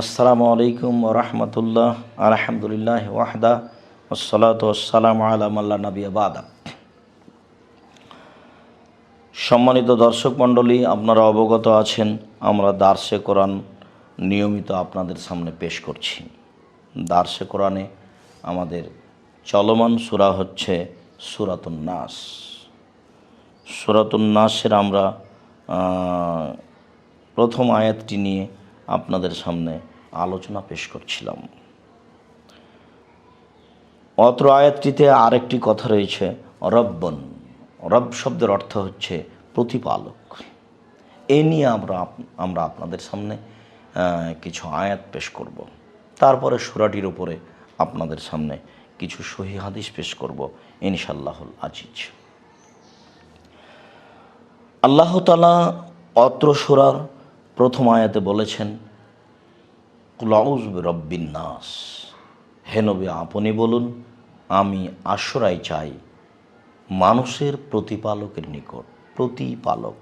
আসসালামু আলাইকুম রহমতুল্লাহ। আলহামদুলিল্লাহ ওয়াহদা ওসলাত ওসালাম আলাম আল্লাহ নবী আবাদা সম্মানিত দর্শক মণ্ডলী, আপনারা অবগত আছেন, আমরা দার্সে কোরআন নিয়মিত আপনাদের সামনে পেশ করছি। দার্সে কোরআনে আমাদের চলমান সুরা হচ্ছে সুরাতুন নাস। সুরাতুন নাসের আমরা প্রথম আয়াতটি নিয়ে আপনাদের সামনে আলোচনা পেশ করছিলাম। অত্র আয়াতটিতে আরেকটি কথা রয়েছে, রব্বন। রব শব্দের অর্থ হচ্ছে প্রতিপালক। এ নিয়ে আমরা আমরা আপনাদের সামনে কিছু আয়াত পেশ করব। তারপরে সুরাটির উপরে আপনাদের সামনে কিছু সহি হাদিস পেশ করব ইনশাল্লাহুল আজিজ। আল্লাহ তালা অত্র সুরার প্রথম আয়াতে বলেছেন কুলাউজ রব্বিন নাস। হে নবী, আপনি বলুন, আমি আশ্রয় চাই মানুষের প্রতিপালকের নিকট, প্রতিপালক।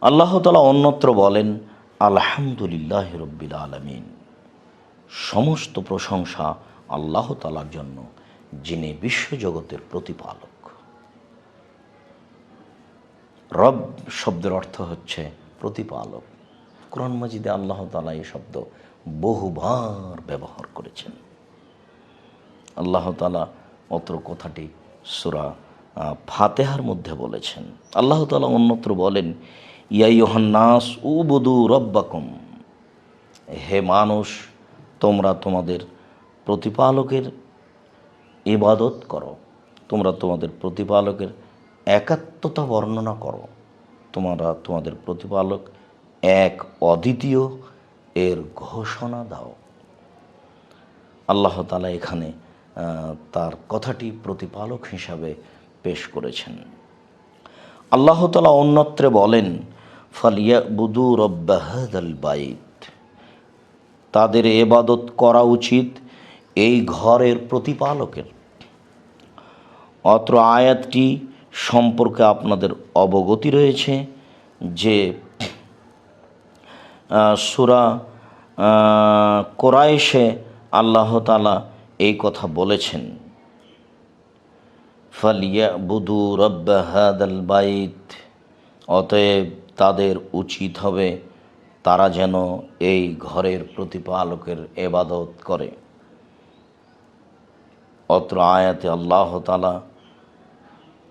আল্লাহ তালা অন্যত্র বলেন, আলহামদুলিল্লাহ রব্বিল আলমিন। সমস্ত প্রশংসা আল্লাহ তালার জন্য, যিনি বিশ্বজগতের প্রতিপালক। রব শব্দের অর্থ হচ্ছে প্রতিপালক। কোরআন মাজিদে আল্লাহ তালা এই শব্দ বহুবার ব্যবহার করেছেন। আল্লাহ তালা অত্র কথাটি সুরা ফাতেহার মধ্যে বলেছেন। আল্লাহ তালা অন্যত্র বলেন ইয়াইহান্নাস উবুদু রব্বাকুম। হে মানুষ, তোমরা তোমাদের প্রতিপালকের ইবাদত করো। তোমরা তোমাদের প্রতিপালকের একাত্মতা বর্ণনা করো। তোমরা, তোমাদের প্রতিপালক এক অদ্বিতীয় এর ঘোষণা দাও। আল্লাহ তালা এখানে তার কথাটি প্রতিপালক হিসাবে পেশ করেছেন। আল্লাহ তালা অন্যত্রে বলেন ফালিয়া বুদু রব্বাহাদ বাইত। তাদের এবাদত করা উচিত এই ঘরের প্রতিপালকের। অত্র আয়াতটি সম্পর্কে আপনাদের অবগতি রয়েছে যে সুরা কোরাইশে আল্লাহ তালা এই কথা বলেছেন। ফালিয়া বুদু রব্বাহাদাল বাইত, অতএব তাদের উচিত হবে তারা যেন এই ঘরের প্রতিপালকের এবাদত করে। অত্র আয়াতে আল্লাহ তালা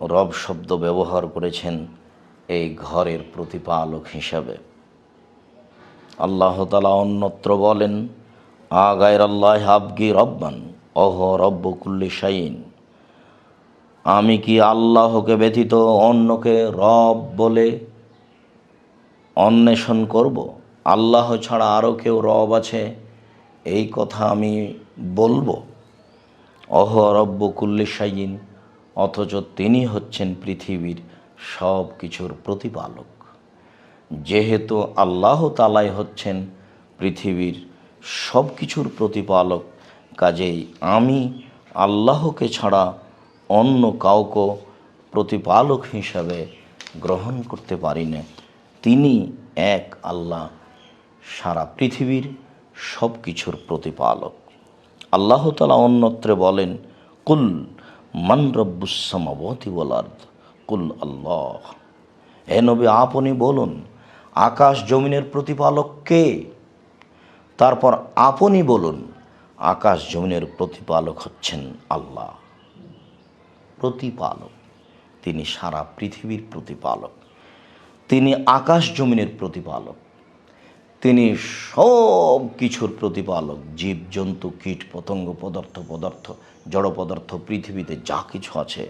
রব শব্দ ব্যবহার করেছেন এই ঘরের প্রতিপালক হিসাবে। আল্লাহ তালা অন্যত্র বলেন আগায়ের আল্লাহ আবগি রব্বান, অহ রব্ব কুল্লি শাইন আমি কি আল্লাহকে ব্যতীত অন্যকে রব বলে অন্বেষণ করব? আল্লাহ ছাড়া আরও কেউ রব আছে? এই কথা আমি বলব। অহ রব্ব কুল্লি শাইন অথচ তিনি হচ্ছেন পৃথিবীর সব কিছুর প্রতিপালক। যেহেতু আল্লাহ তালাই হচ্ছেন পৃথিবীর সব কিছুর প্রতিপালক, কাজেই আমি আল্লাহকে ছাড়া অন্য কাউকে প্রতিপালক হিসাবে গ্রহণ করতে পারি না। তিনি এক আল্লাহ, সারা পৃথিবীর সব কিছুর প্রতিপালক। আল্লাহ তালা অন্যত্রে বলেন, কুল মান রব্বুসামাবতি বলার্দ কুল আল্লাহ। হে নবী, আপনি বলুন, আকাশ জমিনের প্রতিপালক কে? তারপর আপনি বলুন, আকাশ জমিনের প্রতিপালক হচ্ছেন আল্লাহ। প্রতিপালক, তিনি সারা পৃথিবীর প্রতিপালক। তিনি আকাশ জমিনের প্রতিপালক। তিনি সব কিছুর প্রতিপালক, জীবজন্তু কীট পতঙ্গ পদার্থ পদার্থ জড় পদার্থ পৃথিবীতে যা কিছু আছে,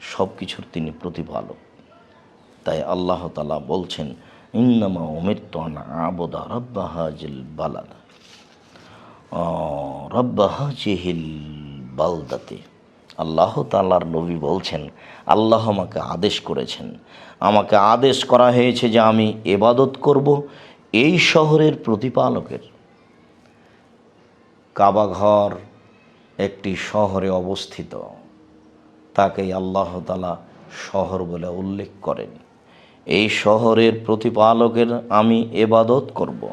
সব কিছুর তিনি প্রতিপালক। তাই আল্লাহ তালা বলছেন, ইন্নামা উমিরতন আবদা রব্বা হাজিল বালাদ। রব্বা হাজিহিল বালদাতে। আল্লাহ তাল্লার নবী বলছেন, আল্লাহ আমাকে আদেশ করেছেন। আমাকে আদেশ করা হয়েছে যে আমি এবাদত করব এই শহরের প্রতিপালকের। কাবাঘর একটি শহরে অবস্থিত। তাকেই আল্লাহ তালা শহর বলে উল্লেখ করেন। এই শহরের প্রতিপালকের আমি এবাদত করব।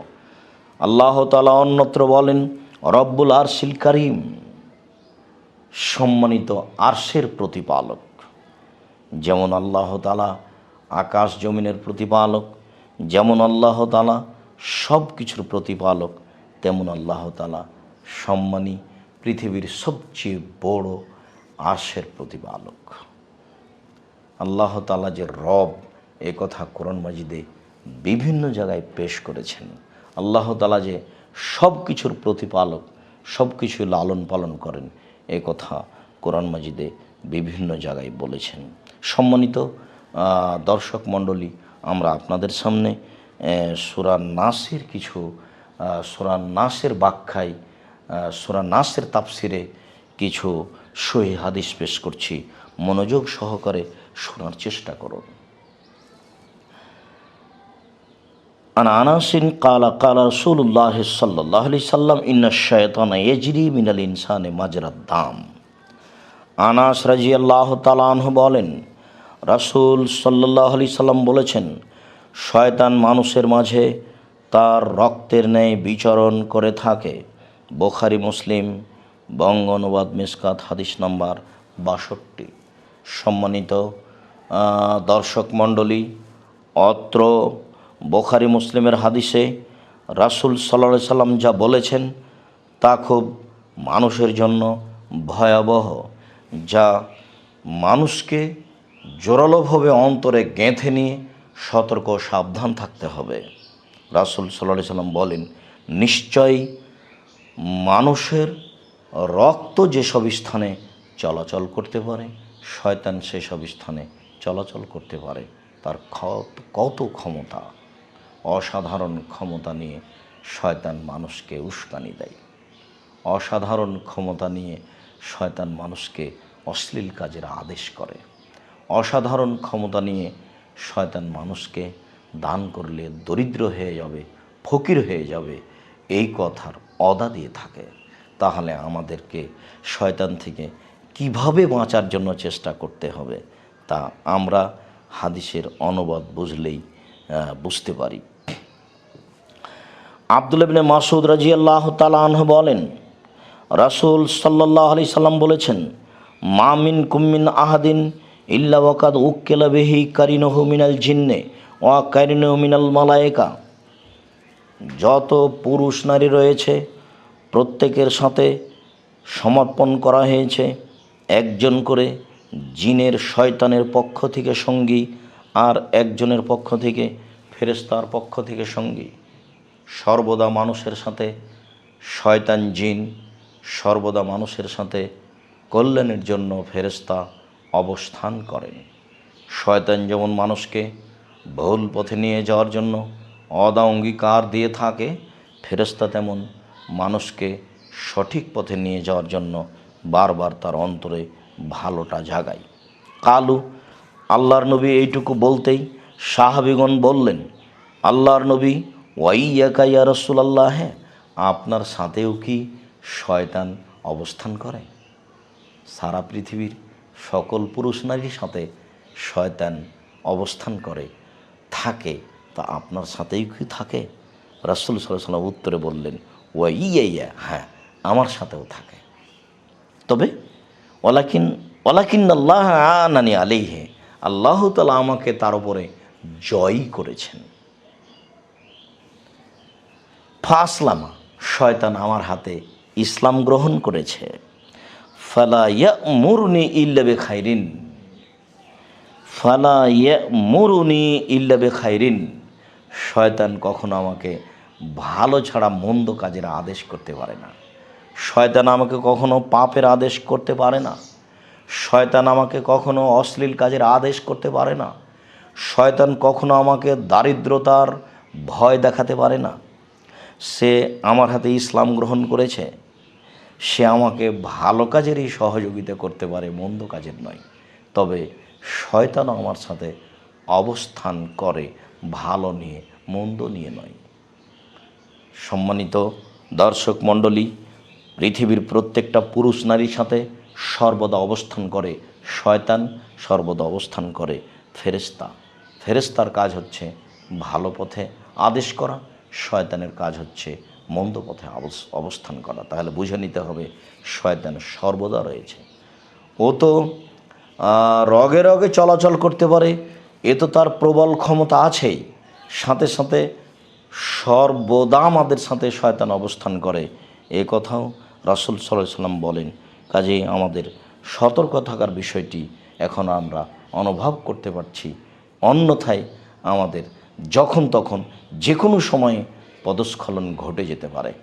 আল্লাহ তালা অন্যত্র বলেন, রব্বুল আরশিল করিম সম্মানিত আরশের প্রতিপালক। যেমন আল্লাহ তালা আকাশ জমিনের প্রতিপালক, যেমন আল্লাহ তালা সব কিছুর প্রতিপালক, তেমন আল্লাহ তালা সম্মানী পৃথিবীর সবচেয়ে বড় আরশের প্রতিপালক। আল্লাহ তালা যে রব এ কথা কোরআন মাজিদে বিভিন্ন জায়গায় পেশ করেছেন। আল্লাহ তালা যে সব কিছুর প্রতিপালক সব কিছু লালন পালন করেন এ কথা কোরআন মাজিদে বিভিন্ন জায়গায় বলেছেন। সম্মানিত দর্শক মণ্ডলী, আমরা আপনাদের সামনে সুরান নাসের কিছু সুরান নাসের ব্যাখ্যায় সোরা নাসের তাপসিরে কিছু সহি হাদিস পেশ করছি। মনোযোগ সহকারে শোনার চেষ্টা করুন। আন আনাসিন কালা কালা রসুল্লাহ সাল্লাহ আলি সাল্লাম, ইন্না শয়তানা এজরি মিনাল ইনসানে মাজরাত দাম। আনাস রাজি আল্লাহ তালাহ বলেন, রাসুল সাল্লাহ আলি সাল্লাম বলেছেন, শয়তান মানুষের মাঝে তার রক্তের ন্যায় বিচরণ করে থাকে। বোখারি মুসলিম, বঙ্গ অনুবাদ মিসকাত হাদিস নম্বর বাষট্টি। সম্মানিত দর্শক মণ্ডলী, অত্র বোখারি মুসলিমের হাদিসে রাসূল সাল্লাহ সাল্লাম যা বলেছেন তা খুব মানুষের জন্য ভয়াবহ, যা মানুষকে জোরালোভাবে অন্তরে গেঁথে নিয়ে সতর্ক সাবধান থাকতে হবে। রাসূল সাল্লাহ সাল্লাম বলেন, নিশ্চয়ই মানুষের রক্ত যেসব স্থানে চলাচল করতে পারে, শয়তান সেসব স্থানে চলাচল করতে পারে, তার কত- ক্ষমতা, অসাধারণ ক্ষমতা নিয়ে শয়তান মানুষকে উস্কানি দেয়। অসাধারণ ক্ষমতা নিয়ে শয়তান মানুষকে অশ্লীল কাজের আদেশ করে। অসাধারণ ক্ষমতা নিয়ে শয়তান মানুষকে দান করলে দরিদ্র হয়ে যাবে, ফকির হয়ে যাবে, এই কথার অদা দিয়ে থাকে। তাহলে আমাদেরকে শয়তান থেকে কীভাবে বাঁচার জন্য চেষ্টা করতে হবে, তা আমরা হাদিসের অনুবাদ বুঝলেই বুঝতে পারি। আব্দুল ইবনে মাসুদ রাজি আল্লাহ তালাহ বলেন, রাসূল সাল্লাহ আলি সাল্লাম বলেছেন মামিন কুম্মিন আহাদিন ইল্লা ওয়াকাদ উক্কেলা বেহি কারিনহু মিনাল জিন্নে ওয়া কারিনহু মিনাল মালায়েকা। যত পুরুষ নারী রয়েছে, প্রত্যেকের সাথে সমর্পণ করা হয়েছে। একজন করে জিনের শয়তানের পক্ষ থেকে সঙ্গী আর একজনের পক্ষ থেকে ফেরেস্তার পক্ষ থেকে সঙ্গী। সর্বদা মানুষের সাথে শয়তান জিন, সর্বদা মানুষের সাথে কল্যাণের জন্য ফেরেস্তা অবস্থান করেন। শয়তান যেমন মানুষকে ভুল পথে নিয়ে যাওয়ার জন্য অদা অঙ্গীকার দিয়ে থাকে ফেরেস্তা তেমন মানুষকে সঠিক পথে নিয়ে যাওয়ার জন্য বারবার তার অন্তরে ভালোটা জাগায়। কালু, আল্লাহর নবী এইটুকু বলতেই সাহাবিগণ বললেন, আল্লাহর নবী, ওয়াইয়াকা ইয়া রসুলাল্লাহ হ্যাঁ আপনার সাথেও কি শয়তান অবস্থান করে? সারা পৃথিবীর সকল পুরুষ নারীর সাথে শয়তান অবস্থান করে, থাকে তা আপনার সাথেই কি থাকে? রাসুল সাল্লাম উত্তরে বললেন ও ইয়া হ্যাঁ আমার সাথেও থাকে। তবে ওলাকিন ওলাকিন আল্লাহ আনানি আলিহে আল্লাহ তালা আমাকে তার উপরে জয়ই করেছেন। ফাসলামা, শয়তান আমার হাতে ইসলাম গ্রহণ করেছে। ফালা ইয়া মুরনি ইল্লাবে খাইরিন ফালা ইয়া মুরুনি ইল্লাবে খাইরিন শয়তান কখনো আমাকে ভালো ছাড়া মন্দ কাজের আদেশ করতে পারে না। শয়তান আমাকে কখনো পাপের আদেশ করতে পারে না। শয়তান আমাকে কখনো অশ্লীল কাজের আদেশ করতে পারে না। শয়তান কখনো আমাকে দারিদ্রতার ভয় দেখাতে পারে না। সে আমার হাতে ইসলাম গ্রহণ করেছে। সে আমাকে ভালো কাজেরই সহযোগিতা করতে পারে, মন্দ কাজের নয়। তবে শয়তানও আমার সাথে অবস্থান করে ভালো নিয়ে, মন্দ নিয়ে নয়। সম্মানিত দর্শক মণ্ডলী, পৃথিবীর প্রত্যেকটা পুরুষ নারীর সাথে সর্বদা অবস্থান করে শয়তান, সর্বদা অবস্থান করে ফেরেস্তা ফেরেস্তার কাজ হচ্ছে ভালো পথে আদেশ করা, শয়তানের কাজ হচ্ছে মন্দ পথে অবস- অবস্থান করা। তাহলে বুঝে নিতে হবে শয়তান সর্বদা রয়েছে। ও তো রগে রগে চলাচল করতে পারে এ তো তার প্রবল ক্ষমতা আছেই। সাথে সাথে সর্বদা আমাদের সাথে শয়তান অবস্থান করে। এ কথাও রাসুল সাল্লাহ সাল্লাম বলেন। কাজেই আমাদের সতর্ক থাকার বিষয়টি এখন আমরা অনুভব করতে পারছি। অন্যথায় আমাদের যখন তখন যে কোনো সময়ে পদস্খলন ঘটে যেতে পারে।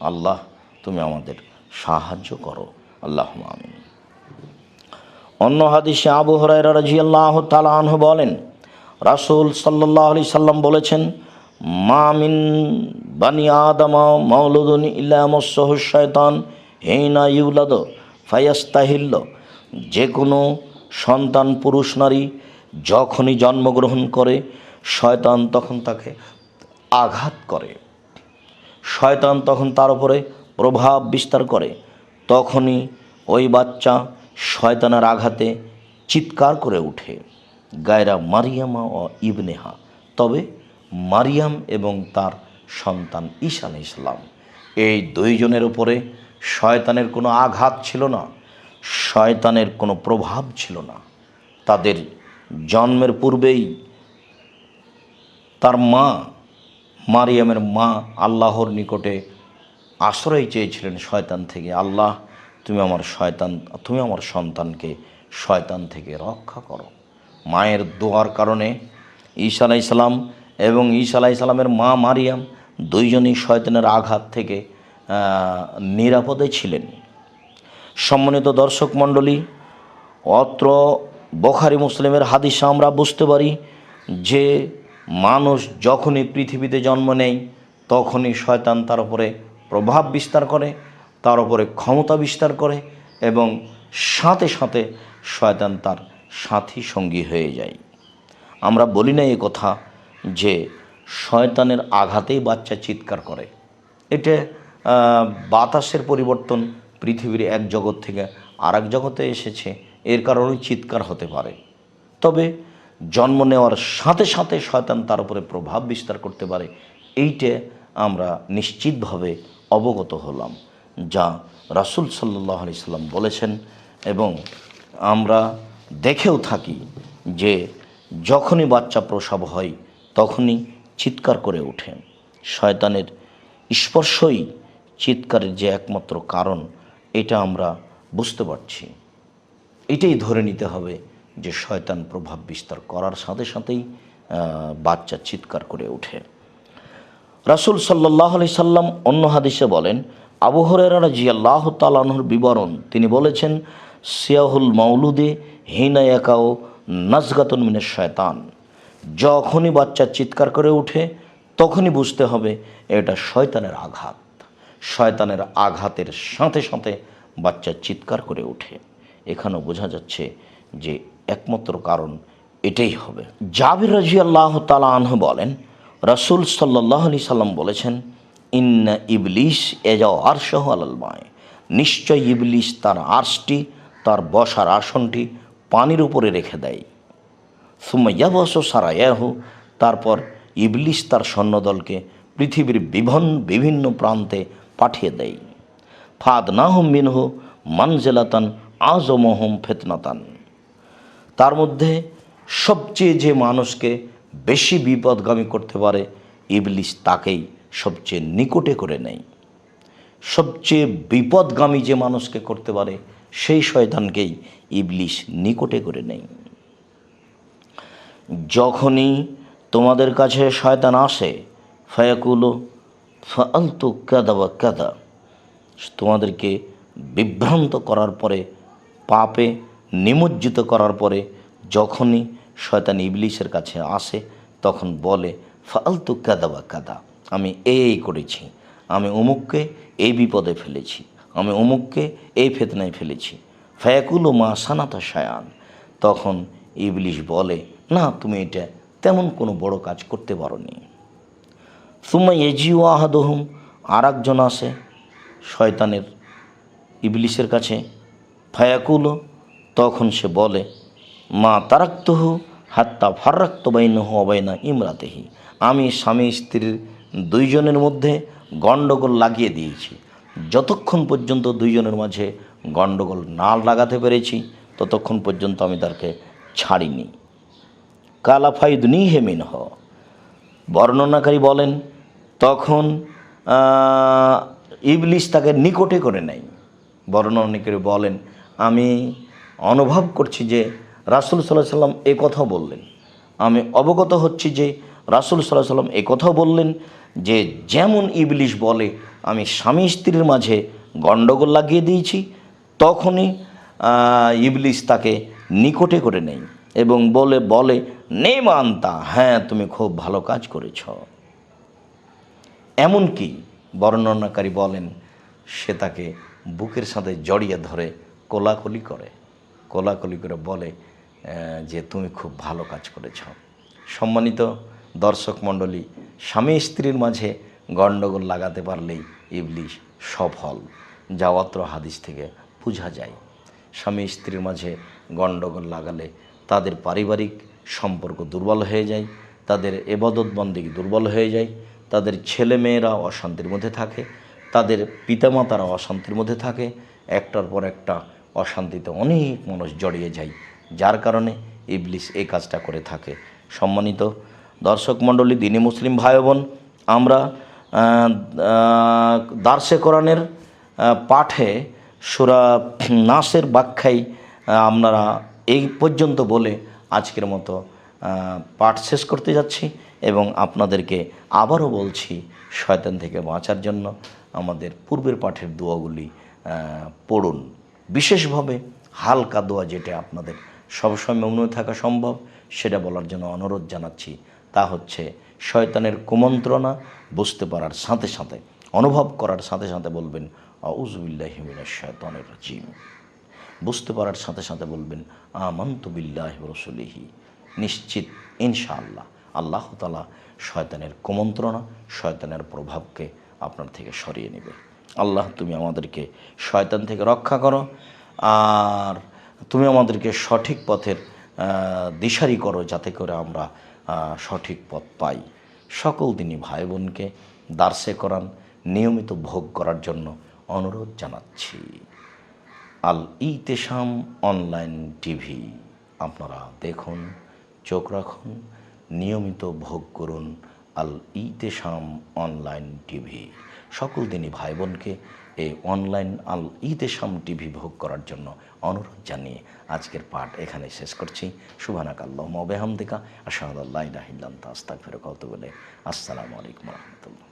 আল্লাহ, তুমি আমাদের সাহায্য করো। আল্লাহ আমিন। অন্য হাদিসে আবু হরাইরা রাজিয়াল্লাহ তালাহ বলেন, রাসূল সাল্লাহ আলি সাল্লাম বলেছেন মামিন বানি আদামা মাউলুদুন ইল্লামসহ শয়তান হেইনা ইউলাদ ফায়াস্তাহিল্ল। যে কোনো সন্তান পুরুষ নারী যখনই জন্মগ্রহণ করে, শয়তান তখন তাকে আঘাত করে। শয়তান তখন তার উপরে প্রভাব বিস্তার করে। তখনই ওই বাচ্চা শয়তানের আঘাতে চিৎকার করে ওঠে গায়রা মারিয়ামা ও ইবনেহা। তবে মারিয়াম এবং তার সন্তান ঈশান ইসলাম এই দুইজনের উপরে শয়তানের কোনো আঘাত ছিল না, শয়তানের কোনো প্রভাব ছিল না। তাদের জন্মের পূর্বেই তার মা, মারিয়ামের মা আল্লাহর নিকটে আশ্রয় চেয়েছিলেন শয়তান থেকে। আল্লাহ তুমি আমার শয়তান, তুমি আমার সন্তানকে শয়তান থেকে রক্ষা করো। মায়ের দোয়ার কারণে ঈসা আলাহ ইসলাম এবং ঈসা আলাহ ইসলামের মা মারিয়াম দুইজনই শয়তানের আঘাত থেকে নিরাপদে ছিলেন। সম্মানিত দর্শক মণ্ডলী, অত্র বখারি মুসলিমের হাদিসে আমরা বুঝতে পারি যে মানুষ যখনই পৃথিবীতে জন্ম নেয়, তখনই শয়তান তার উপরে প্রভাব বিস্তার করে। তার উপরে ক্ষমতা বিস্তার করে এবং সাথে সাথে শয়তান তার সাথী সঙ্গী হয়ে যায়। আমরা বলি না এই কথা যে শয়তানের আঘাতেই বাচ্চা চিৎকার করে। এটা বাতাসের পরিবর্তন পৃথিবীর এক জগৎ থেকে আর এক জগতে এসেছে। এর কারণে চিৎকার হতে পারে। তবে জন্ম নেওয়ার সাথে সাথে শয়তান তার উপরে প্রভাব বিস্তার করতে পারে। এইটা আমরা নিশ্চিতভাবে অবগত হলাম। যা রাসুল সাল্লাহ আলি সাল্লাম বলেছেন এবং আমরা দেখেও থাকি যে যখনই বাচ্চা প্রসব হয়, তখনই চিৎকার করে ওঠে। শয়তানের স্পর্শই চিৎকারের যে একমাত্র কারণ, এটা আমরা বুঝতে পারছি। এটাই ধরে নিতে হবে যে শয়তান প্রভাব বিস্তার করার সাথে সাথেই বাচ্চা চিৎকার করে ওঠে। রাসুল সাল্লাহ আলি সাল্লাম অন্য হাদিসে বলেন আবু হরেরা জি আল্লাহ তালাহর বিবরণ, তিনি বলেছেন, সিয়াহুল মাউলুদে হিনা একাও নাজগাতন মিনের শয়তান। যখনই বাচ্চা চিৎকার করে ওঠে তখনই বুঝতে হবে এটা শয়তানের আঘাত। শয়তানের আঘাতের সাথে সাথে বাচ্চা চিৎকার করে ওঠে এখানেও বোঝা যাচ্ছে যে একমাত্র কারণ এটাই হবে। জাবির রাজি আল্লাহ তালা আনহু বলেন, রাসুল সাল্লাহ আলি সাল্লাম বলেছেন ইন্না ইবলিশ এজাও আরশহ আলাল মায় নিশ্চয় ইবলিশ তার আর্শটি, তার বসার আসনটি পানির উপরে রেখে দেয়। সুমাইয়াবস সারায়াহু, তারপর ইবলিশ তার সৈন্যদলকে পৃথিবীর বিভিন্ন বিভিন্ন প্রান্তে পাঠিয়ে দেয়। ফাদ নাহম মিনহু মানজেলাতান আজমহম ফেতনাতান। তার মধ্যে সবচেয়ে যে মানুষকে বেশি বিপদগামী করতে পারে ইবলিশ তাকেই সবচেয়ে নিকটে করে নেয়। সবচেয়ে বিপদগামী যে মানুষকে করতে পারে, সেই শয়তানকেই ইবলিশ নিকটে করে নেয়। যখনই তোমাদের কাছে শয়তান আসে, ফায়াকুলো ফালতু কাদা বা কাদা তোমাদেরকে বিভ্রান্ত করার পরে, পাপে নিমজ্জিত করার পরে, যখনই শয়তান ইবলিশের কাছে আসে, তখন বলে ফালতু কাদা বা কাদা আমি এই এই করেছি। আমি অমুককে এই বিপদে ফেলেছি। আমি অমুককে এই ফেতনায় ফেলেছি। ফায়াকুলো মা সানাতা শায়ান। তখন ইবলিশ বলে, না, তুমি এটা তেমন কোনো বড় কাজ করতে পারো পারোনি। সুম্মা এজিও আহাদহুম আর একজন আসে শয়তানের ইবলিশের কাছে। ফায়াকুলো, তখন সে বলে, মা তারাক্তহু হাত্তা ফারাক্ত বাইনহু অবাইনা ইমরাতেহি। আমি স্বামী স্ত্রীর দুইজনের মধ্যে গণ্ডগোল লাগিয়ে দিয়েছি। যতক্ষণ পর্যন্ত দুইজনের মাঝে গণ্ডগোল না লাগাতে পেরেছি ততক্ষণ পর্যন্ত আমি তাকে ছাড়িনি। কালাফাইদনি হ বর্ণনাকারী বলেন তখন আহ, ইবলিশ তাকে নিকটে করে নেয়। বর্ণনাকারী বলেন আমি অনুভব করছি যে রাসুল সাল্লাহ সাল্লাম এ কথাও বললেন। আমি অবগত হচ্ছি যে রাসুল সাল্লাহ সাল্লাম এ কথাও বললেন যে, যেমন ইবলিশ বলে, আমি স্বামী স্ত্রীর মাঝে গণ্ডগোল লাগিয়ে দিয়েছি, তখনই ইবলিশ তাকে নিকটে করে নেই এবং বলে বলে নে মানতা হ্যাঁ তুমি খুব ভালো কাজ করেছ। এমনকি বর্ণনাকারী বলেন, সে তাকে বুকের সাথে জড়িয়ে ধরে কোলাকলি করে। কোলাকলি করে বলে যে, তুমি খুব ভালো কাজ করেছ। সম্মানিত দর্শক মণ্ডলী, স্বামী স্ত্রীর মাঝে গণ্ডগোল লাগাতে পারলেই ইবলিশ সফল। যাওয়াত্র হাদিস থেকে বোঝা যায়, স্বামী স্ত্রীর মাঝে গণ্ডগোল লাগালে তাদের পারিবারিক সম্পর্ক দুর্বল হয়ে যায়, তাদের এবাদত বন্দিগি দুর্বল হয়ে যায়, তাদের ছেলেমেয়েরা অশান্তির মধ্যে থাকে, তাদের পিতামাতারা অশান্তির মধ্যে থাকে, একটার পর একটা অশান্তিতে অনেক মানুষ জড়িয়ে যায়, যার কারণে ইবলিস এই কাজটা করে থাকে। সম্মানিত দর্শক মণ্ডলী, দিনী মুসলিম ভাই বোন আমরা দার্সে কোরআনের পাঠে সুরা নাসের ব্যাখ্যায় আপনারা এই পর্যন্ত বলে আজকের মতো পাঠ শেষ করতে যাচ্ছি এবং আপনাদেরকে আবারও বলছি, শয়তান থেকে বাঁচার জন্য আমাদের পূর্বের পাঠের দোয়াগুলি পড়ুন। বিশেষভাবে হালকা দোয়া যেটা আপনাদের সবসময় মনে থাকা সম্ভব, সেটা বলার জন্য অনুরোধ জানাচ্ছি তা হচ্ছে শয়তানের কুমন্ত্রণা বুঝতে পারার সাথে সাথে, অনুভব করার সাথে সাথে বলবেন আউজুবিল্লাহিমিনা শয়তানের রাজিম। বুঝতে পারার সাথে সাথে বলবেন, আমন্ত বিল্লাহ রসুলিহি। নিশ্চিত, ইনশাআল্লাহ, আল্লাহ তালা শয়তানের কুমন্ত্রণা, শয়তানের প্রভাবকে আপনার থেকে সরিয়ে নেবে। আল্লাহ, তুমি আমাদেরকে শয়তান থেকে রক্ষা করো, আর তুমি আমাদেরকে সঠিক পথের দিশারি করো, যাতে করে আমরা সঠিক পথ পাই। সকল দিনই ভাই বোনকে দার্সে করান, নিয়মিত ভোগ করার জন্য অনুরোধ জানাচ্ছি। Al Itesham online TV. আপনারা দেখুন, চোখ রাখুন, নিয়মিত ভোগ করুন আল ইতেশাম অনলাইন টিভি। সকল দিনই ভাই বোনকে এই অনলাইন আল ইতেশাম টিভি ভোগ করার জন্য অনুরোধ জানিয়ে আজকের পাঠ এখানে শেষ করছি। শুভানাক আল্লাহ মবেহামদিকা আসাদ আল্লাহ ইলাহিল্লান্তা তাস্তাক ফেরক বলে আসসালামু আলাইকুম রহমতুল্লাহ।